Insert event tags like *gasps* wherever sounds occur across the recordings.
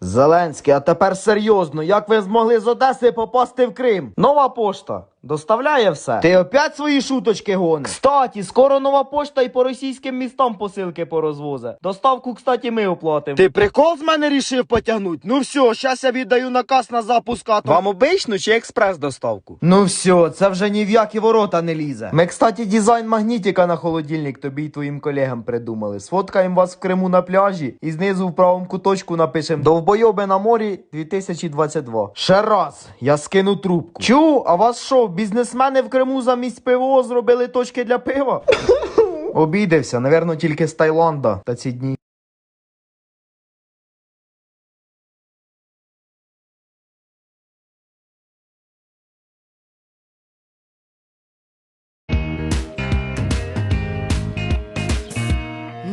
Зеленський, а тепер серйозно, як ви змогли з Одеси попасти в Крим? Нова пошта. Доставляє все. Ти опять свої шуточки гониш? Кстаті, скоро нова пошта і по російським містам посилки порозвозе. Доставку, кстати, ми оплатимо. Ти прикол з мене рішив потягнуть? Ну все, щас я віддаю наказ на запуск атом. Вам обичну чи експрес доставку? Ну все, це вже ні в які ворота не лізе. Ми, кстати, дизайн магнітика на холодильник тобі і твоїм колегам придумали. Сфоткаємо вас в Криму на пляжі і знизу в правому куточку напишемо Довбойоби на морі 2022. Ще раз, я скину трубку. Чу, а вас що, бізнесмени в Криму замість ПВО зробили точки для пива? *laughs* Обідався, навірно, тільки з Таїланда та ці дні.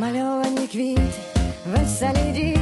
Мальовані квіти, веселі діти,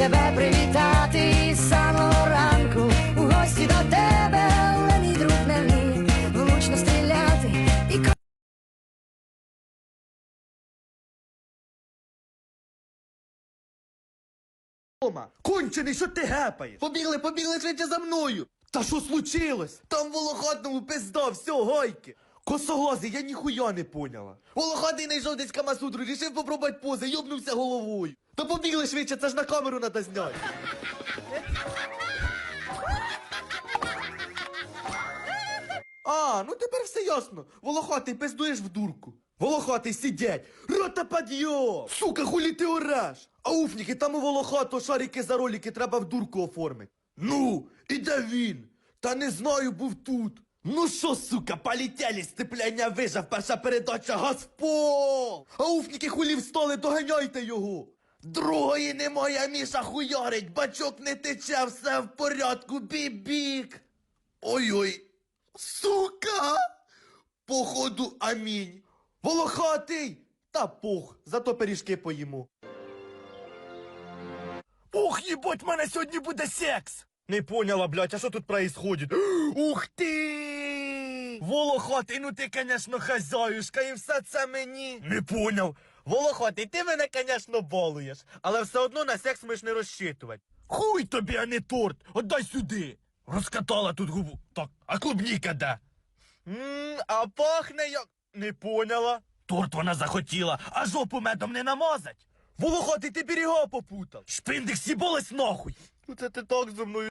тебе привітати із самого ранку у гості до тебе, але мій друг не вміє влучно стріляти і Кончений, що ти гепаєш? Побігли, побігли швидше за мною. Та що случилось? Там в волохатному пизда, все, гойки. Косоглазий, я ніхуя не поняла. Волохатий знайшов десь камасутру, рішив попробувати пози, йобнувся головою. Та побігли швидше, це ж на камеру надо зняти. А, ну тепер все ясно. Волохатий пиздуєш в дурку. Волохатий сидять. Рота підйом! Сука, хулі ти ореш? А уфніки, там у волохато шарики за ролики треба в дурку оформити. Ну, і де він? Та не знаю, був тут. Ну що, сука, полетели, степляння вижав, перша передача газ в пол. А уфніки хулі встали, доганяйте його. Другої немає, Міша хуярить, бачок не тече, все в порядку, бібік. Ой-ой, сука! Походу, амінь. Волохатий! Та пух, зато пиріжки поїмо. Ух, їбать, в мене сьогодні буде секс! Не поняла, блядь, а що тут происходит? *gasps* Ух ти! Волохатий, ну ти, конечно, хазяюшка, і все це мені. Не поняв. Волохатий, ти мене, конечно, балуєш, але все одно на секс ми ж не розчитувати. Хуй тобі, а не торт! Отдай сюди! Розкатала тут губу. Так, а клубніка де? Ммм, а пахне як. Не поняла. Торт вона захотіла, а жопу медом не намазать. Волохатий, ти берега попутав. Шпиндик сібалась нахуй. Ну це ти так зо мною.